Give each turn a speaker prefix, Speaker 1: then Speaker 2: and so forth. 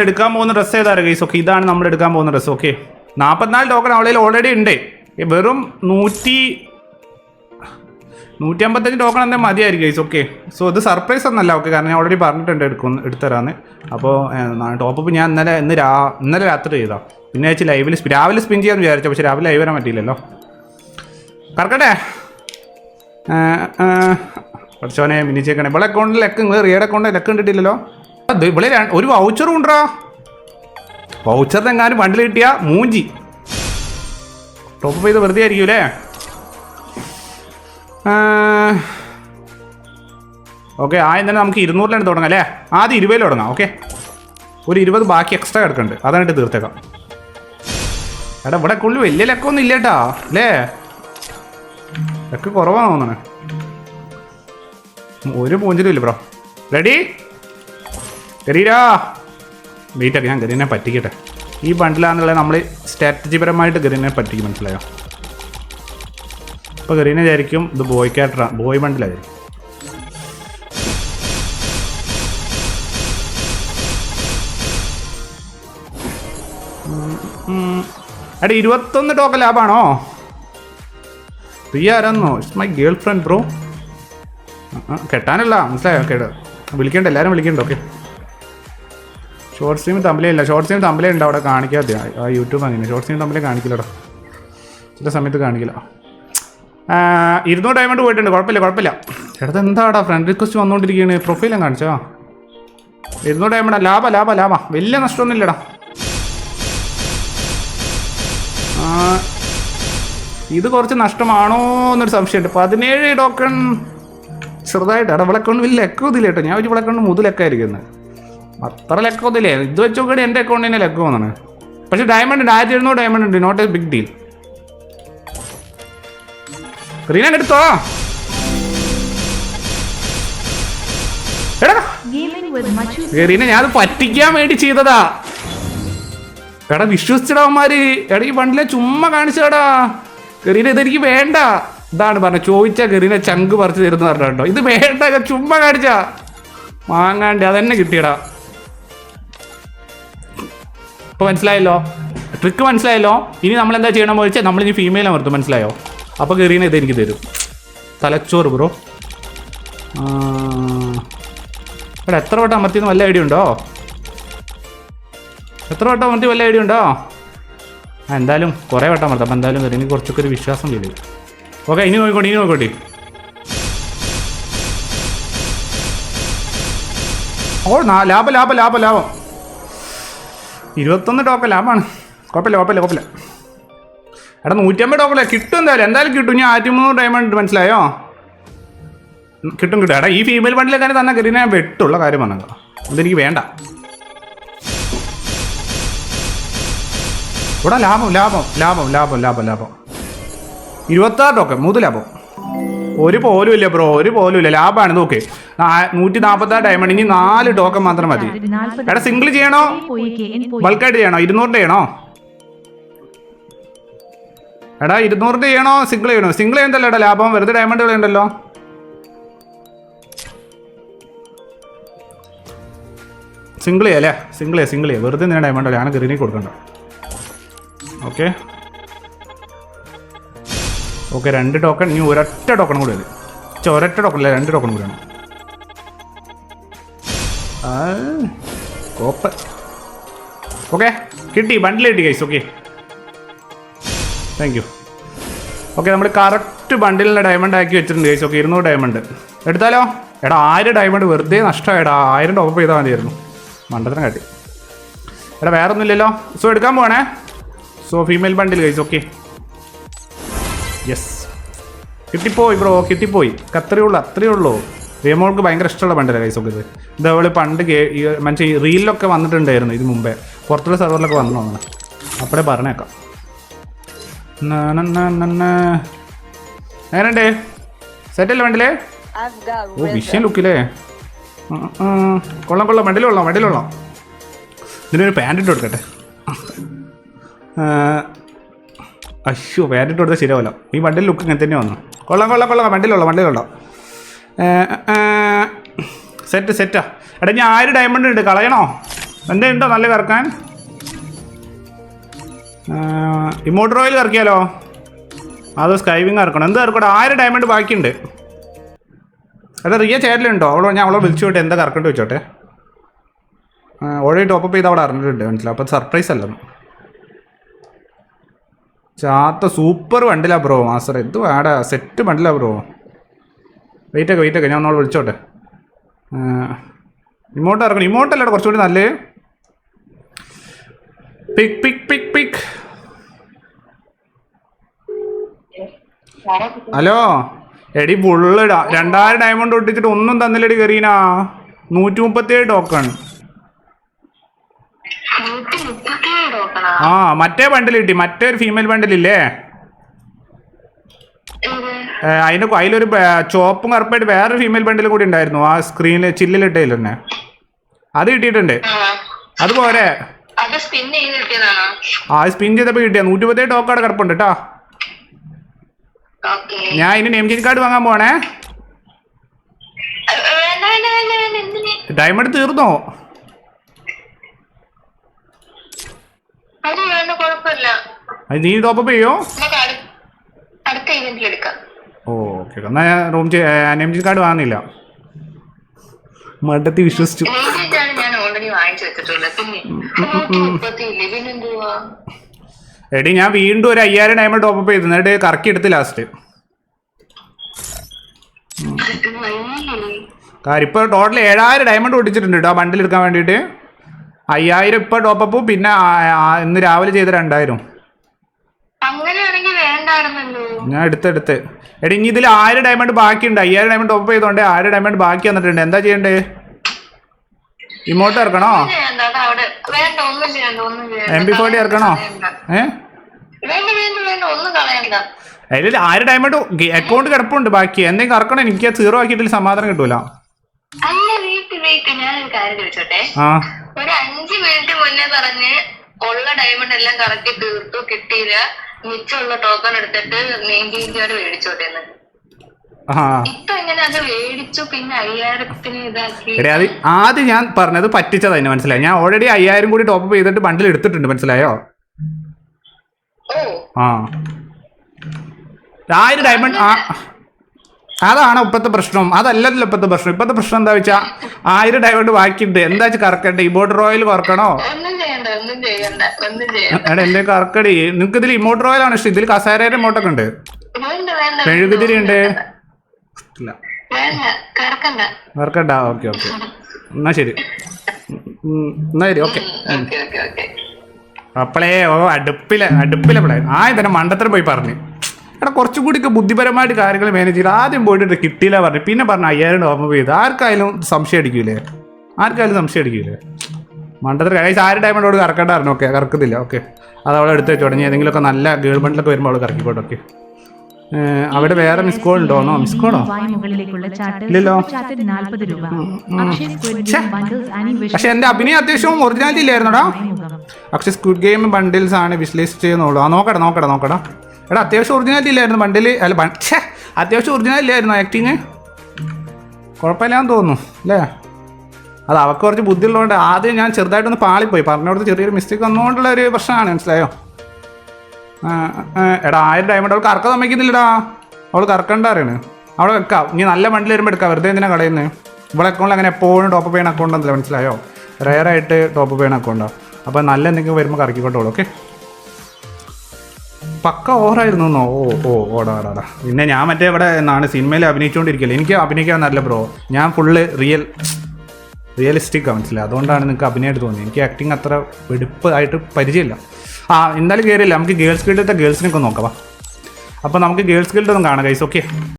Speaker 1: എടുക്കാൻ പോകുന്ന ഡ്രസ്സ് ഏതാ ഗൈസ് ഓക്കെ ഇതാണ് നമ്മൾ എടുക്കാൻ പോകുന്ന ഡ്രസ്സ് ഓക്കെ നാൽപ്പത്തിനാല് ടോക്കൺ അവളിൽ ഓൾറെഡി ഉണ്ട്. വെറും നൂറ്റി നൂറ്റി അമ്പത്തഞ്ച് ടോക്കൺ എന്തെങ്കിലും മതിയായിരിക്കും ഗൈസ് ഓക്കെ സോ ഇത് സർപ്രൈസ് ഒന്നല്ല ഓക്കെ കാരണം ഞാൻ ഓൾറെഡി പറഞ്ഞിട്ടുണ്ട് എടുക്കും എടുത്തരാന്ന് അപ്പോൾ ടോപ്പ് ഞാൻ ഇന്നലെ ഇന്ന് രാ ഇന്നലെ രാത്രി ചെയ്താ. പിന്നെ വെച്ച് ലൈവിൽ രാവിലെ സ്പിൻ ചെയ്യാമെന്ന് വിചാരിച്ചു പക്ഷേ രാവിലെ ലൈവ് വരാൻ പറ്റിയില്ലല്ലോ. കറക്കട്ടെ. പഠിച്ചവനെ മിനിച്ചേക്കണേ. ഇവിടെ അക്കൗണ്ടിൽ ലെക്ക് നിങ്ങൾ അക്കൗണ്ടിൽ ലെക്ക് കണ്ടിട്ടില്ലല്ലോ? ഇവിടെ ഒരു വൗച്ചറും ഉണ്ടോ വൗച്ചറിനെങ്ങാനും വണ്ടിൽ കിട്ടിയ മൂഞ്ചി. ടോപ്പ് ചെയ്ത് വെറുതെ ആയിരിക്കും അല്ലേ? ഓക്കെ ആദ്യം തന്നെ നമുക്ക് ഇരുന്നൂറിലാണ് തുടങ്ങാം അല്ലേ? ആദ്യം ഇരുപതിൽ തുടങ്ങാം ഓക്കെ ഒരു ഇരുപത് ബാക്കി എക്സ്ട്രാ കിടക്കുന്നുണ്ട്. അതായിട്ട് തീർത്തേക്കാം. എടാ ഇവിടെ കൊള്ളു വലിയ ലക്കൊന്നും ഇല്ല കേട്ടാ അല്ലേ? ലക്ക് കുറവാണെന്ന് തോന്നണേ. ഒരു പൂഞ്ചിലും ഇല്ല ബ്രോ. റെഡി ഗരീരാ. വെയിറ്റ് ഞാൻ ഗരീനെ പറ്റിക്കട്ടെ. ഈ ബണ്ടിലാണെന്നുള്ളത് നമ്മൾ സ്ട്രാറ്റജിപരമായിട്ട് ഗരീനെ പറ്റിക്കും മനസ്സിലായോ? അപ്പോൾ ഗരീനെ വിചാരിക്കും ഇത് ബോയ് കാറ്ററാ ബോയ് ബണ്ടിലായിരിക്കും അടി ഇരുപത്തൊന്ന് token ലാഭാണോ? Priya it's my girlfriend bro കെട്ടാനല്ല മനസ്സിലായോ? കേട്ടോ വിളിക്കണ്ട എല്ലാവരും വിളിക്കണ്ട ഓക്കെ ഷോർട്ട് സ്ട്രീം തമ്മിലേ ഇല്ല. ഷോർട്ട് സ്ട്രീം തമ്മിലേ ഉണ്ട് അവിടെ കാണിക്കാതെ ആ യൂട്യൂബ് അങ്ങനെ. ഷോർട്ട് സ്ട്രീം തമ്മിലേ കാണിക്കില്ലടാ. ചില സമയത്ത് കാണിക്കില്ല. ഇരുന്നൂറ് ഡയമണ്ട് പോയിട്ടുണ്ട്. കുഴപ്പമില്ല കുഴപ്പമില്ല ചേട്ടത് എന്താടാ ഫ്രണ്ട് റിക്വസ്റ്റ് വന്നുകൊണ്ടിരിക്കുകയാണ് പ്രൊഫൈലും കാണിച്ചോ ഇരുന്നൂറ് ഡയമണ്ട് ലാഭ ലാഭ ലാഭ. വലിയ നഷ്ടമൊന്നും ഇല്ലടാ ഇത് കുറച്ച് നഷ്ടമാണോ എന്നൊരു സംശയമുണ്ട്. പതിനേഴ് ടോക്കൺ ചെറുതായിട്ട്. അവിടെ വിളക്കൊണ്ട് വലിയ ലെക്കൊന്നുമില്ല കേട്ടോ. ഞാൻ ഒരു വിളക്കൊണ്ട് മുതലൊക്കെ ലെക്കായിരിക്കുന്നത് അത്ര ലെക്കൊന്നുമില്ലേ ഇത് വെച്ച് നോക്കിയാൽ എന്റെ അക്കൗണ്ടിൽ തന്നെ ലെക്ക് വന്നാണ്. പക്ഷേ ഡയമണ്ട് ഉണ്ട് ആയിരത്തി എഴുന്നൂറ് ഡയമണ്ട് ഉണ്ട്. Not a big deal Reena എടുത്തോ. റീന ഞാൻ പറ്റിക്കാൻ വേണ്ടി ചെയ്തതാ. എടാ വിശ്വസിച്ചിടാവന്മാര് എടാ ഈ വണ്ടിലെ ചുമ്മാ കാണിച്ചടാ കെറീന ഇതെനിക്ക് വേണ്ട. ഇതാണ് പറഞ്ഞത്. ചോദിച്ച കെറീന ചങ്ക് പറിച്ചു തരുന്ന പറഞ്ഞോ ഇത് വേണ്ട ചുമ്മാ കാണിച്ച. വാങ്ങാണ്ട് അതന്നെ കിട്ടിയടാ. ഇപ്പൊ മനസ്സിലായല്ലോ? ട്രിക്ക് മനസ്സിലായല്ലോ? ഇനി നമ്മൾ എന്താ ചെയ്യണമെന്ന് വെച്ചാൽ നമ്മൾ ഇനി ഫീമെയിൽ അമർത്തും മനസ്സിലായോ? അപ്പോൾ കെറീന ഇത് എനിക്ക് തരും. തലച്ചോറ് ബ്രോ എടാ എത്ര വട്ടം അമർത്തിയെന്ന് വല്ല ഐഡിയ ഉണ്ടോ? എത്ര വട്ടം അമർത്തി വല്ല ഐഡിയ ഉണ്ടോ? ആ എന്തായാലും കുറേ വട്ടം അമർത്താം. അപ്പം എന്തായാലും എനിക്ക് കുറച്ചൊക്കെ ഒരു വിശ്വാസം ഇല്ല ഓക്കെ ഇനി നോക്കിക്കോട്ടെ ഇനി നോക്കിക്കോട്ടെ ഓ ലാഭം ലാഭം ലാഭം ലാഭം. ഇരുപത്തൊന്ന് ടോക്കൺ ലാഭമാണ് കുഴപ്പമില്ല കുഴപ്പമില്ല കുഴപ്പമില്ല. എടാ നൂറ്റമ്പത് ടോക്കല്ലേ കിട്ടും എന്തായാലും. എന്തായാലും കിട്ടും. ഞാൻ ആയിരത്തി മുന്നൂറ് ഡയമണ്ട് മനസ്സിലായോ? കിട്ടും കിട്ടും. എടാ ഈ ഫീമെയിൽ ബണ്ടിലെ കാര്യം തന്നെ കരുതി ഞാൻ വെട്ടുള്ള കാര്യം പറഞ്ഞത്. അതെനിക്ക് വേണ്ട. ഇവിടെ ലാഭം ലാഭം ലാഭം ലാഭം ലാഭം ലാഭം. ഇരുപത്താറ് ടോക്കൺ മൂന്ന് ലാഭം. ഒരു പോലും ഇല്ല ബ്രോ. ഒരു പോലും ഇല്ല. ലാഭമാണ് നോക്ക്. നൂറ്റി നാൽപ്പത്താറ് ഡയമണ്ട് ഇനി നാല് ടോക്കൺ മാത്രം മതി. എടാ സിംഗിൾ ചെയ്യണോ? ബൾക്കായിട്ട് ചെയ്യണോ? ഇരുന്നൂറിന്റെ ചെയ്യണോ? എടാ ഇരുന്നൂറിന്റെ ചെയ്യണോ? സിംഗിൾ ചെയ്യണോ? സിംഗിൾ ചെയ്യുന്നല്ലോ എടാ ലാഭം. വെറുതെ ഡയമണ്ട് ഉണ്ടല്ലോ. സിംഗിൾ ചെയ്യാം അല്ലേ? സിംഗിൾ ചെയ്യാം സിംഗിൾ ചെയ്യാം. വെറുതെ നിന്നെ ഡയമണ്ട് ഞാൻ ഗ്രീനിൽ കൊടുക്കണ്ട. ഓക്കെ ഓക്കെ രണ്ട് ടോക്കൺ ഇനി ഒരൊറ്റ ടോക്കൺ കൂടി മതി. ഒരൊറ്റ ടോക്കൺ അല്ല രണ്ട് ടോക്കൺ കൂടിയാണ് കോപ്പ ഓക്കെ കിട്ടി ബണ്ടിൽ കിട്ടി guys okay thank you okay നമ്മൾ കറക്റ്റ് ബണ്ടിലിന്റെ ഡയമണ്ട് ആക്കി വെച്ചിട്ടുണ്ട് ഗൈസ് ഓക്കെ ഇരുന്നൂറ് ഡയമണ്ട് എടുത്താലോ? എടാ ആയിരം ഡയമണ്ട് വെറുതെ നഷ്ടമായിടാ. ആയിരം ടോപ്പ് ചെയ്താൽ മതിയായിരുന്നു. മണ്ടത്തിനെ കാട്ടി. എടാ വേറെ ഒന്നുമില്ലല്ലോ സോ എടുക്കാൻ പോകണേ so female bundle guys okay yes കിട്ടിപ്പോയി ബ്രോ കിട്ടിപ്പോയി. അത്രയേ ഉള്ളൂ അത്രയേ ഉള്ളൂ. റിയമോൾക്ക് ഭയങ്കര ഇഷ്ടമുള്ള പണ്ടല്ലേ കൈസൊക്കെ ഇത്? ഇത് അവൾ പണ്ട് ഗേ- മനുഷ്യ റീലിലൊക്കെ വന്നിട്ടുണ്ടായിരുന്നു ഇത് മുമ്പേ. പുറത്തുള്ള സെർവറിലൊക്കെ വന്നു തോന്നണം അപ്പോഴേ പറഞ്ഞേക്കാം. എങ്ങനെയുണ്ട്? സെറ്റല്ലേ വണ്ടിലേ
Speaker 2: I've got
Speaker 1: ഓ വിഷയം ലുക്കില്ലേ. കൊള്ളാം കൊള്ളാം. വണ്ടിയിൽ കൊള്ളാം വണ്ടിയിൽ കൊള്ളാം. ഇതിനൊരു പാന്റ് ഇട്ട് കൊടുക്കട്ടെ. അശ്യോ പാന്റ് പാന്റ് ഇട്ട് കൊടുത്താൽ ശരിയാവല്ലോ ഈ വണ്ടിയിൽ ലുക്ക് ഇങ്ങനെ തന്നെ വന്നു. കൊള്ളാം കൊള്ളാം കൊള്ളാം. വണ്ടിയിലുള്ള വണ്ടിയിലുള്ള സെറ്റ് സെറ്റാ എടാ ഞാൻ ആയിരം ഡയമണ്ട് ഉണ്ട് കളയണോ? എന്താ ഉണ്ടോ നല്ല കറക്കാൻ? ഇമോട്ട് ഓയിൽ കറക്കിയാലോ? അത് സ്കൈവിങ് ഇറക്കണം എന്ത് ഇറക്കട്ടെ ആയിരം ഡയമണ്ട് ബാക്കിയുണ്ട്? എടാ റിയ ചേട്ടലുണ്ടോ അവളോ ഞാൻ അവളെ വിളിച്ചു വിട്ടെ എന്താ കറക്കണ്ട് വെച്ചോട്ടെ ഓൾറെഡി ടോപ്പ് ചെയ്ത് അവിടെ അറിഞ്ഞിട്ടുണ്ട് മനസ്സിലാവും അപ്പം സർപ്രൈസ് അല്ല ചാത്ത സൂപ്പർ വണ്ടിലാ ബ്രോ മാസ്റ്റർ ഇത് വേടാ set വണ്ടിലാ bro wait okay wait okay. ഞാൻ ഒന്നോട് വിളിച്ചോട്ടെ. ഇമോട്ട് ഇറക്കണം. ഇമോട്ട് അല്ലേ കുറച്ചുകൂടി നല്ലേ pick pick pick pick hello? എടി ഫുള്ള് രണ്ടായിരം ഡയമണ്ട് ഒട്ടിച്ചിട്ട് ഒന്നും തന്നില്ലടി കരീനാ. നൂറ്റി മുപ്പത്തിയേഴ് ടോക്കൺ ആ? മറ്റേ ബണ്ടിൽ കിട്ടി. മറ്റേ ഒരു ഫീമെയിൽ ബണ്ടിലില്ലേ അതിന്റെ അതിലൊരു ചോപ്പും കറുപ്പായിട്ട് വേറൊരു ഫീമെയിൽ ബണ്ടിൽ കൂടി ഉണ്ടായിരുന്നു. ആ സ്ക്രീനിൽ ചില്ലിലിട്ടതിൽ തന്നെ. അത് കിട്ടിയിട്ടുണ്ട്.
Speaker 2: അതുപോലെ
Speaker 1: ആ സ്പിൻ ചെയ്തപ്പോ കിട്ടിയ. നൂറ്റി പത്തേ ടോക്കാട് അവിടെ കിടപ്പുണ്ട് കേട്ടോ ഞാൻ ഇനി നെയിം ചേഞ്ച് കാർഡ് വാങ്ങാൻ പോണേ ഡയമണ്ട് തീർന്നോ? നീ ടോപ്പ് ചെയ്യോ
Speaker 2: നമുക്ക് അടു- അടുത്ത ഇവന്റിൽ എടുക്കാം
Speaker 1: ഓ ഓക്കെ എന്നാൽ ഞാൻ റൂം ചേഞ്ച് കാർഡ് വാങ്ങുന്നില്ല. മടത്തി വിശ്വസിച്ചു.
Speaker 2: പിന്നെ
Speaker 1: എടി ഞാൻ വീണ്ടും ഒരു അയ്യായിരം ഡയമണ്ട് ടോപ്പ് ചെയ്തു. എന്നിട്ട് കറക്കി എടുത്ത് ലാസ്റ്റ് കാര്യം ഇപ്പോൾ ടോട്ടൽ ഏഴായിരം ഡയമണ്ട് ഓടിച്ചിട്ടുണ്ട് കേട്ടോ ബണ്ടിൽ എടുക്കാൻ വേണ്ടിയിട്ട്. അയ്യായിരം ഇപ്പോൾ ടോപ്പപ്പും പിന്നെ ആ- ആ ഇന്ന് രാവിലെ ചെയ്ത രണ്ടായിരം. ഞാൻ എടുത്തെടുത്ത് എടി ഇനി ഇതിൽ ആയിരം ഡയമണ്ട് ബാക്കിയുണ്ട്? അയ്യായിരം ഡയമണ്ട് ടോപ്പ് ചെയ്തോണ്ട് ആയിരം ഡയമണ്ട് ബാക്കി വന്നിട്ടുണ്ട്? എന്താ ചെയ്യണ്ടേ? ഇമോട്ട് ഇറക്കണോ? എം ബി ഫോർട്ടി ഇറക്കണോ?
Speaker 2: ഏഹ്
Speaker 1: അതിൽ ആയിരം ഡയമണ്ട് അക്കൗണ്ട് കിടപ്പുണ്ട് ബാക്കി. എന്തെങ്കിലും ഇറക്കണം എനിക്ക് സീറോ ആക്കിയിട്ടില്ല. സമാധാനം കിട്ടൂല. ആ.
Speaker 2: ഒരു അഞ്ചു മിനിറ്റ് മുന്നേ പറഞ്ഞ് ഉള്ള ഡയമണ്ട് എല്ലാം കറക്റ്റ് തീർത്തു. കിട്ടിയില്ല. മിച്ചമുള്ള ടോക്കൺ എടുത്തിട്ട് നെയിം ചേഞ്ചോട് മേടിച്ചോട്ടെ എന്ന്
Speaker 1: ആ.
Speaker 2: ഇപ്പൊ എങ്ങനെ അത്
Speaker 1: ആദ്യം ഞാൻ പറഞ്ഞത് പറ്റിച്ചത് എന്നെ മനസ്സിലായി? ഞാൻ ഓൾറെഡി അയ്യായിരം കൂടി ടോപ്പ് ചെയ്തിട്ട് ബണ്ടിൽ എടുത്തിട്ടുണ്ട് മനസ്സിലായോ? ആ. ആയിരം ഡയമണ്ട് ആ. അതാണ് ഇപ്പോഴത്തെ പ്രശ്നം. അതല്ലല്ലോ ഇപ്പോഴത്തെ പ്രശ്നം. ഇപ്പോഴത്തെ പ്രശ്നം എന്താ വെച്ചാൽ ആയിരം ഡൈവേർട്ട് ബാക്കിയുണ്ട് എന്താ വെച്ചാൽ കറക്കട്ടെ ഇമോട്ട് റോയൽ കറക്കണോ എടാ എന്റെ കറക്കടി. നിങ്ങൾക്ക് ഇതിൽ ഇമോട്ട് റോയൽ ആണ് ഇഷ്ടം. ഇതിൽ കസാരയുടെ ഇമോട്ടൊക്കെ ഉണ്ട്. മെഴുകുതിരി ഉണ്ട്.
Speaker 2: കറക്കണ്ട.
Speaker 1: കറക്കണ്ട. Okay okay. എന്നാ ശരി. എന്നാ ശരി. ഓക്കെ. അപ്പളേ ഓ അടുപ്പിലെ അടുപ്പിലെ ആ ഇതന്നെ മണ്ടത്തിൽ പോയി പറഞ്ഞു. എടാ കുറച്ചും കൂടി ബുദ്ധിപരമായിട്ട് കാര്യങ്ങൾ മാനേജ് ചെയ്ത് ആദ്യം പോയിട്ട് കിട്ടിയില്ല പറഞ്ഞു. പിന്നെ പറഞ്ഞു അയ്യായിരം ഡോമ ചെയ്ത് ആർക്കായാലും സംശയം അടിക്കൂലേ? ആർക്കായാലും സംശയം അടിക്കൂലേ? മണ്ടത്തിൽ കഴിച്ച് ആര് ഡയമണ്ടോട് കറക്കണ്ടായിരുന്നു ഓക്കെ കറക്കുന്നില്ല ഓക്കെ അത് അവളെ എടുത്ത് വെച്ചു തുടങ്ങി ഏതെങ്കിലുമൊക്കെ നല്ല ഗവൺമെന്റിലൊക്കെ വരുമ്പോൾ അവൾ കറക്കിക്കോട്ടെ. ഓക്കെ അവിടെ വേറെ മിസ് കോൾ ഉണ്ടോന്നോ മിസ് കോളോ ഇല്ലല്ലോ. പക്ഷെ എന്റെ അഭിനയം അത്യാവശ്യം ഒറിജിനാലിറ്റി ഇല്ലായിരുന്നോടാ. പക്ഷെ സ്ക്വിഡ് ഗെയിം ബണ്ടിൽസ് ആണ് വിശ്ലേഷിച്ച് ചെയ്യുന്നുള്ളൂ. ആ നോക്കട്ടെ നോക്കട്ടെ നോക്കടാ. എടാ അത്യാവശ്യം ഒറിജിനാലിറ്റി ഇല്ലായിരുന്നു ബണ്ടിൽ അല്ല ഛേ അത്യാവശ്യം ഒറിജിനാലില്ലായിരുന്നു ആക്ടിങ് കുഴപ്പമില്ലാന്ന് തോന്നുന്നു അല്ലേ? അത് അവർക്ക് കുറച്ച് ബുദ്ധി ഉള്ളതുകൊണ്ട് ആദ്യം ഞാൻ ചെറുതായിട്ടൊന്ന് പാളിപ്പോയി. പറഞ്ഞോടത്ത് ചെറിയൊരു മിസ്റ്റേക്ക് വന്നുകൊണ്ടുള്ള ഒരു പ്രശ്നമാണ് മനസ്സിലായോ? എടാ ആയിരം ഡയമണ്ട് അവൾ കറക്കം സമ്മതിക്കുന്നില്ലടാ. അവൾ കറക്കണ്ട അറിയണ് അവിടെ വെക്കാം. ഇനി നല്ല ബണ്ടിൽ വരുമ്പോൾ എടുക്കാം. വെറുതെ എന്തിനാ കളയുന്നത് ഇവിടെ അക്കൗണ്ടിൽ അങ്ങനെ എപ്പോഴും ടോപ്പ് ചെയ്യുന്ന അക്കൗണ്ട് ഒന്നുമില്ല മനസ്സിലായോ? റയറായിട്ട് ടോപ്പ് ചെയ്യുന്ന അക്കൗണ്ടാണ് അപ്പോൾ നല്ല എന്തെങ്കിലും വരുമ്പോൾ കറക്കിക്കൊണ്ടോളൂ ഓക്കെ പക്ക ഓവറായിരുന്നു ഓ ഓ ഓടാ ഓടാ പിന്നെ ഞാൻ മറ്റേ ഇവിടെ എന്നാണ് സിനിമയിൽ അഭിനയിച്ചുകൊണ്ടിരിക്കില്ല എനിക്ക് അഭിനയിക്കാൻ നല്ല ബ്രോ ഞാൻ ഫുള്ള് റിയൽ റിയലിസ്റ്റിക് മനസ്സിലായി. അതുകൊണ്ടാണ് നിങ്ങൾക്ക് അഭിനയമായിട്ട് തോന്നിയത്. എനിക്ക് ആക്ടിങ് അത്ര വെടുപ്പ് ആയിട്ട് പരിചയമില്ല. ആ എന്തായാലും കയറിയില്ല നമുക്ക് ഗേൾസ് ഗിൽഡത്തെ ഗേൾസിനൊക്കെ നോക്കാം അപ്പോൾ നമുക്ക് ഗേൾസ് ഗിൽഡ് കാണാം ഗൈസ് ഓക്കെ